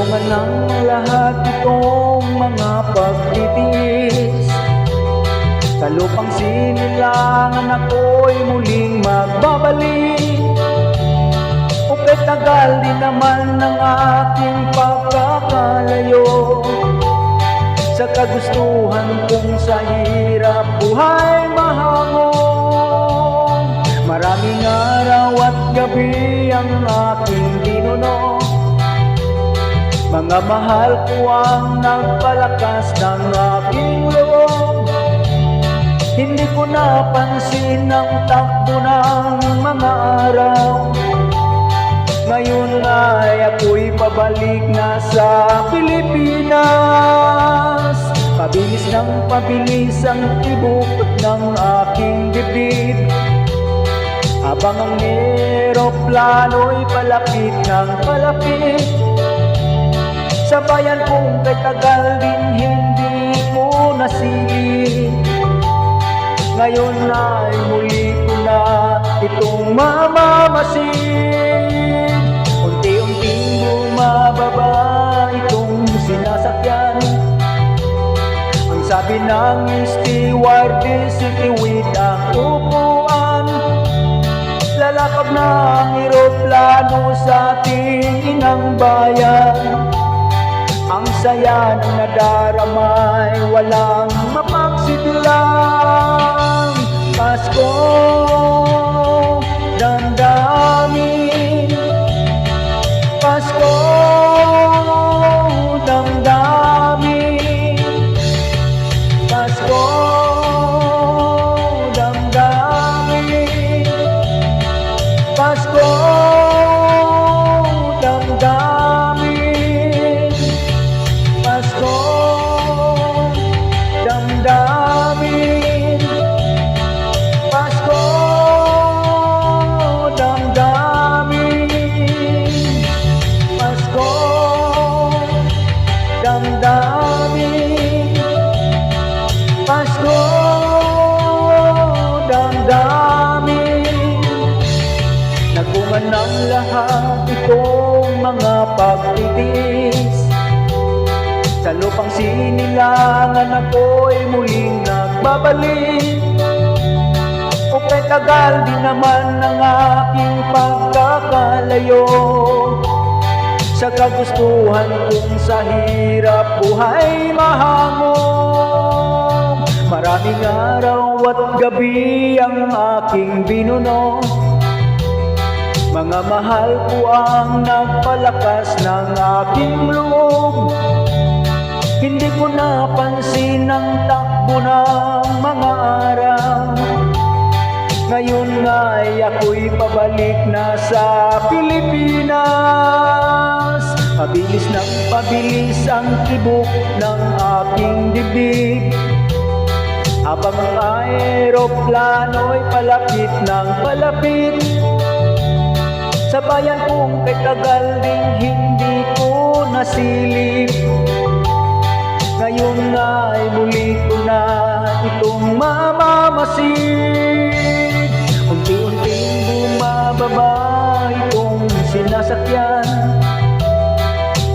Bunga ng lahat itong mga pagtitiis Sa lupang sinilangan ako'y muling magbabalik. Upet tagal din naman ng aking pagkakalayo. Sa kagustuhan kong sa hirap buhay mahamon Maraming araw at gabi ang aking dinunod mga mahal ko ang nagpalakas ng aking loob. Hindi ko napansin ang takbo ng mga araw. Ngayon ay ako'y pabalik na sa Pilipinas. Pabilis ng pabilis ang tibok ng aking dibdib Habang ang eroplano'y palapit ng palapit sa bayan kong kay tagal din hindi ko nasilip Ngayon ay muli ko na itong mamamasid. Unti-unting bumababa itong sinasakyan. Ang sabi ng stewardess, itiwid ang upuan. Lalakab na ang eroplano sa ating inang bayan saya ng nadaramay walang mapagsidlang Pasko, Pasko, damdamin. Pasko, damdamin. Pasko, damdamin. Pasko, damdamin. Nagungan ng lahat itong mga pagtitiis lupang sinilangan ako'y muling nagbabalik. O kay tagal din naman ng aking pagkakalayo. Sa kagustuhan kong sa hirap buhay mahangong Maraming araw at gabi ang aking binuno. Mga mahal ko ang nagpalakas ng aking loob Hindi ko napansin ang takbo ng mga araw. Ngayon nga'y ako'y pabalik na sa Pilipinas. Pabilis ng pabilis ang tibok ng aking dibdib. Habang ang aeroplano'y palapit ng palapit. Sa bayan kong kay tagal ding hindi ko nasilip Ngayon nga ay muli ko na itong mamamasid. Unti-unting bumababa itong sinasakyan.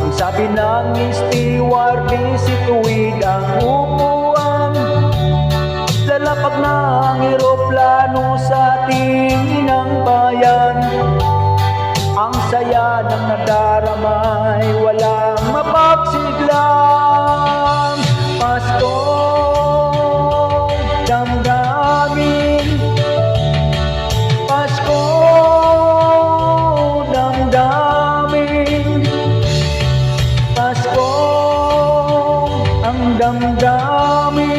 Ang sabi ng stewardess dum dum